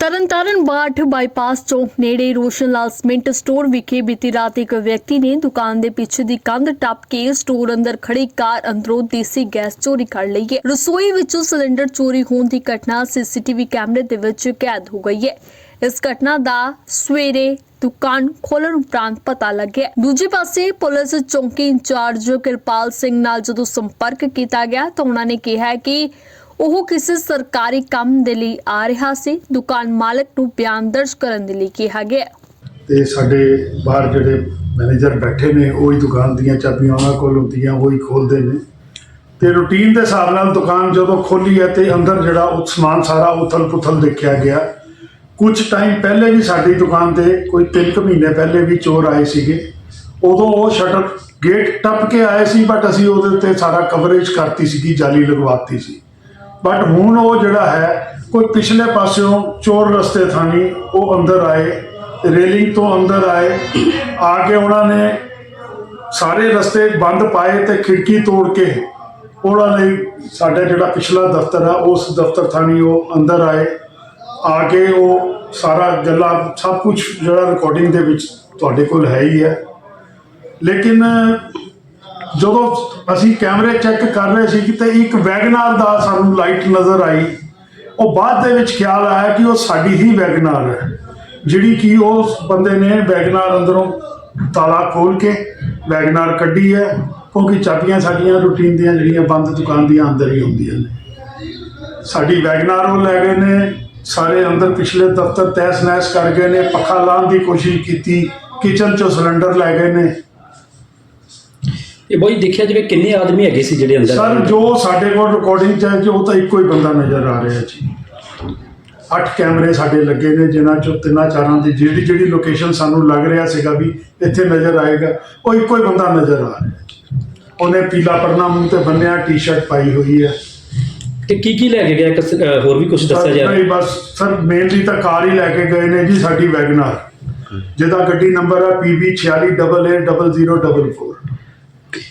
Tarn Taran Bath bypass ਚੌਂਕ ਨੇੜੇ ਰੋਸ਼ਨ ਲਾਲ cement store ਵਿਖੇ ਬੀਤੀ ਰਾਤ ਇੱਕ ਵਿਅਕਤੀ ਨੇ ਦੁਕਾਨ ਦੇ ਪਿੱਛੇ ਦੀ ਕੰਧ ਟੱਪ ਕੇ ਸਟੋਰ ਅੰਦਰ ਖੜੀ ਕਾਰ ਅੰਦਰੋਂ ਦੇਸੀ ਗੈਸ ਚੋਰੀ ਕਰ ਲਈ ਹੈ। ਰਸੋਈ ਵਿੱਚੋਂ ਸਿਲੰਡਰ ਚੋਰੀ ਹੋਣ ਦੀ ਘਟਨਾ ਸੀਸੀਟੀਵੀ ਕੈਮਰੇ ਦੇ ਵਿੱਚ ਕੈਦ ਹੋ ਗਈ ਹੈ। ਇਸ ਘਟਨਾ ਦਾ ਸਵੇਰੇ ਦੁਕਾਨ ਖੋਲਣ ਉਪਰੰਤ ਪਤਾ ਲੱਗਿਆ ਦੂਜੇ ਪਾਸੇ ਪੁਲਿਸ ਚੌਂਕੀ ਇੰਚਾਰਜ ਕਿਰਪਾਲ ਸਿੰਘ ਨਾਲ ਜਦੋਂ ਸੰਪਰਕ ਕੀਤਾ ਗਿਆ ਤਾਂ ਉਹਨਾਂ ਨੇ ਕਿਹਾ ਕਿ ਉਹ ਕਿਸੇ ਸਰਕਾਰੀ ਕੰਮ ਦੇ ਲਈ ਆ ਰਿਹਾ ਸੀ। ਦੁਕਾਨ ਮਾਲਕ ਨੂੰ ਬਿਆਨ ਦਰਜ ਕਰਨ ਦੇ ਲਈ ਕਿਹਾ ਗਿਆ। ਤੇ ਸਾਡੇ ਬਾਹਰ ਜਿਹੜੇ ਮੈਨੇਜਰ ਬੈਠੇ ਨੇ, ਉਹ ਹੀ ਦੁਕਾਨ ਦੀਆਂ ਚਾਬੀਆਂ ਉਹਨਾਂ ਕੋਲ ਹੁੰਦੀਆਂ, ਉਹ ਹੀ ਖੋਲਦੇ ਨੇ। ਤੇ ਰੂਟੀਨ ਦੇ ਹਿਸਾਬ ਨਾਲ ਦੁਕਾਨ ਜਦੋਂ ਖੋਲੀ ਹੈ ਤੇ ਅੰਦਰ ਜਿਹੜਾ ਉਹ ਸਮਾਨ ਸਾਰਾ ਉਥਲ ਪੁਥਲ ਦੇਖਿਆ ਗਿਆ। ਕੁਝ ਟਾਈਮ ਪਹਿਲੇ ਵੀ ਸਾਡੀ ਦੁਕਾਨ ਤੇ ਕੋਈ 3 ਮਹੀਨੇ ਪਹਿਲੇ ਵੀ ਚੋਰ ਆਏ ਸੀਗੇ। ਉਦੋਂ ਉਹ ਸ਼ਟਰ ਗੇਟ ਟੱਪ ਕੇ ਆਏ ਸੀ ਬਟ ਅਸੀਂ ਉਹਦੇ ਉੱਤੇ ਸਾਰਾ ਕਵਰੇਜ ਕਰਤੀ ਸੀਗੀ, ਜਾਲੀ ਲਗਵਾਤੀ ਸੀ। ਬਟ ਹੁਣ ਉਹ ਜਿਹੜਾ ਹੈ, ਕੋਈ ਪਿਛਲੇ ਪਾਸਿਓਂ ਚੋਰ ਰਸਤੇ ਥਾਣੀ ਉਹ ਅੰਦਰ ਆਏ, ਰੇਲਿੰਗ ਤੋਂ ਅੰਦਰ ਆਏ, ਆ ਕੇ ਉਹਨਾਂ ਨੇ ਸਾਰੇ ਰਸਤੇ ਬੰਦ ਪਾਏ ਤੇ ਖਿੜਕੀ ਤੋੜ ਕੇ ਉਹਨਾਂ ਨੇ ਸਾਡਾ ਜਿਹੜਾ ਪਿਛਲਾ ਦਫ਼ਤਰ ਆ, ਉਸ ਦਫ਼ਤਰ ਥਾਣੀ ਉਹ ਅੰਦਰ ਆਏ, ਆ ਕੇ ਉਹ ਸਾਰਾ ਗੱਲਾਂ ਸਭ ਕੁਝ ਜਿਹੜਾ ਰਿਕਾਰਡਿੰਗ ਦੇ ਵਿੱਚ ਤੁਹਾਡੇ ਕੋਲ ਹੈ ਹੀ ਹੈ। ਲੇਕਿਨ ਜਦੋਂ ਅਸੀਂ ਕੈਮਰੇ ਚੈੱਕ ਕਰ ਰਹੇ ਸੀ ਤੇ ਇੱਕ ਵੈਗਨਾਰ ਦਾ ਸਾਨੂੰ ਲਾਈਟ ਨਜ਼ਰ ਆਈ, ਉਹ ਬਾਅਦ ਦੇ ਵਿੱਚ ਖਿਆਲ ਆਇਆ ਕਿ ਉਹ ਸਾਡੀ ਹੀ ਵੈਗਨਾਰ ਹੈ, ਜਿਹੜੀ ਕਿ ਉਸ ਬੰਦੇ ਨੇ ਵੈਗਨਾਰ ਅੰਦਰੋਂ ਤਾਲਾ ਖੋਲ ਕੇ ਵੈਗਨਾਰ ਕੱਢੀ ਹੈ, ਕਿਉਂਕਿ ਚਾਬੀਆਂ ਸਾਡੀਆਂ ਰੂਟੀਨ ਦੀਆਂ ਜਿਹੜੀਆਂ ਬੰਦ ਦੁਕਾਨ ਦੀਆਂ ਅੰਦਰ ਹੀ ਹੁੰਦੀਆਂ ਨੇ। ਸਾਡੀ ਵੈਗਨਾਰ ਉਹ ਲੈ ਗਏ ਨੇ, ਸਾਰੇ ਅੰਦਰ ਪਿਛਲੇ ਦਫ਼ਤਰ ਤਹਿਸ ਨਹਿਸ ਕਰ ਗਏ ਨੇ, ਪੱਖਾ ਲਾਉਣ ਦੀ ਕੋਸ਼ਿਸ਼ ਕੀਤੀ, ਕਿਚਨ ਚੋਂ ਸਿਲੰਡਰ ਲੈ ਗਏ ਨੇ। ਇਹ ਬਈ ਦੇਖਿਆ ਜਿਵੇਂ ਕਿੰਨੇ ਆਦਮੀ ਹੈਗੇ ਸੀ ਜਿਹੜੇ ਅੰਦਰ ਸਰ ਜੋ ਸਾਡੇ ਕੋਲ ਰਿਕਾਰਡਿੰਗ ਚ ਹੈ ਜੀ ਉਹ ਤਾਂ ਇੱਕੋ ਹੀ ਬੰਦਾ ਨਜ਼ਰ ਆ ਰਿਹਾ ਜੀ। ਅੱਠ ਕੈਮਰੇ ਸਾਡੇ ਲੱਗੇ ਨੇ ਜਿਨ੍ਹਾਂ ਚੋਂ ਤਿੰਨਾਂ ਚਾਰਾਂ ਦੀ ਜਿਹੜੀ ਜਿਹੜੀ ਲੋਕੇਸ਼ਨ ਸਾਨੂੰ ਲੱਗ ਰਿਹਾ ਸੀਗਾ ਵੀ ਇੱਥੇ ਨਜ਼ਰ ਆਏਗਾ ਉਹ ਇੱਕੋ ਹੀ ਬੰਦਾ ਨਜ਼ਰ ਆ ਰਿਹਾ। ਉਹਨੇ ਪੀਲਾ ਪਰਨਾ ਮੂੰਹ ਤੇ ਬੰਨਿਆ ਟੀ-ਸ਼ਰਟ ਪਾਈ ਹੋਈ ਹੈ। ਤੇ ਕੀ ਕੀ ਲੈ ਕੇ ਗਿਆ? ਹੋਰ ਵੀ ਕੁਝ ਦੱਸਿਆ ਜਾ ਨਹੀਂ ਬਸ ਸਰ ਮੇਨਲੀ ਤਾਂ ਕਾਰ ਹੀ ਲੈ ਕੇ ਗਏ ਨੇ ਜੀ ਸਾਡੀ ਵੈਗਨਾਰ ਜਿਹਦਾ ਗੱਡੀ ਨੰਬਰ ਹੈ PB46880044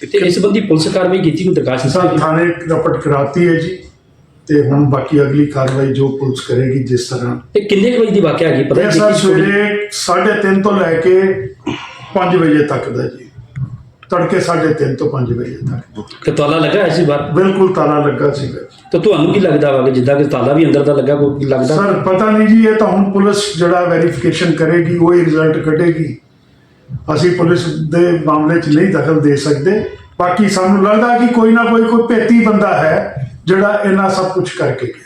ਤੇ ਇਸ ਸੰਬੰਧੀ ਪੁਲਿਸ ਕਾਰਵਾਈ ਕੀਤੀ ਕੋਈ ਦਰਖਾਸਤ ਸਰ ਦਿੱਤੀ ਥਾਣੇ ਰਪਟ ਕਰਾਤੀ ਹੈ ਜੀ ਤੇ ਹੁਣ ਬਾਕੀ ਅਗਲੀ ਕਾਰਵਾਈ ਜੋ ਪੁਲਿਸ ਕਰੇਗੀ ਜਿਸ ਤਰ੍ਹਾਂ। ਇਹ ਕਿੰਨੇ ਕੁ ਵਜੇ ਦੀ ਵਾਕਿਆ ਹੈਗੀ? ਪਤਾ ਇਹ ਨਹੀਂ ਸਰ ਸਵੇਰੇ 3:30 ਤੋਂ ਲੈ ਕੇ 5 ਵਜੇ ਤੱਕ ਦਾ ਜੀ। ਤੜਕੇ 3:30 ਤੋਂ 5 ਵਜੇ ਤੱਕ। ਕਿ ਤਾਲਾ ਲੱਗਾ ਹੋਇਆ ਸੀ ਬਾਹਰ? ਬਿਲਕੁਲ ਤਾਲਾ ਲੱਗਾ ਸੀਗਾ ਤਾਂ ਤੁਹਾਨੂੰ ਕੀ ਲੱਗਦਾ ਵਾ ਕਿ ਜਿੱਦਾਂ ਕਿ ਤਾਲਾ ਵੀ ਅੰਦਰ ਦਾ ਲੱਗਾ ਕੋਈ ਲੱਗਦਾ? ਸਰ ਪਤਾ ਨਹੀਂ ਜੀ ਇਹ ਤਾਂ ਹੁਣ ਪੁਲਿਸ ਜਿਹੜਾ ਵੈਰੀਫਿਕੇਸ਼ਨ ਕਰੇਗੀ ਉਹ ਹੀ ਰਿਜ਼ਲਟ ਕੱਢੇਗੀ। ਅਸੀਂ ਪੁਲਿਸ ਦੇ ਮਾਮਲੇ 'ਚ ਨਹੀਂ ਦਖਲ ਦੇ ਸਕਦੇ। ਬਾਕੀ ਸਾਨੂੰ ਲੱਗਦਾ ਕਿ ਕੋਈ ਨਾ ਕੋਈ ਕੋਈ ਭੇਤੀ ਬੰਦਾ ਹੈ ਜਿਹੜਾ ਇਹਨਾਂ ਸਭ ਕੁਝ ਕਰਕੇ ਗਿਆ।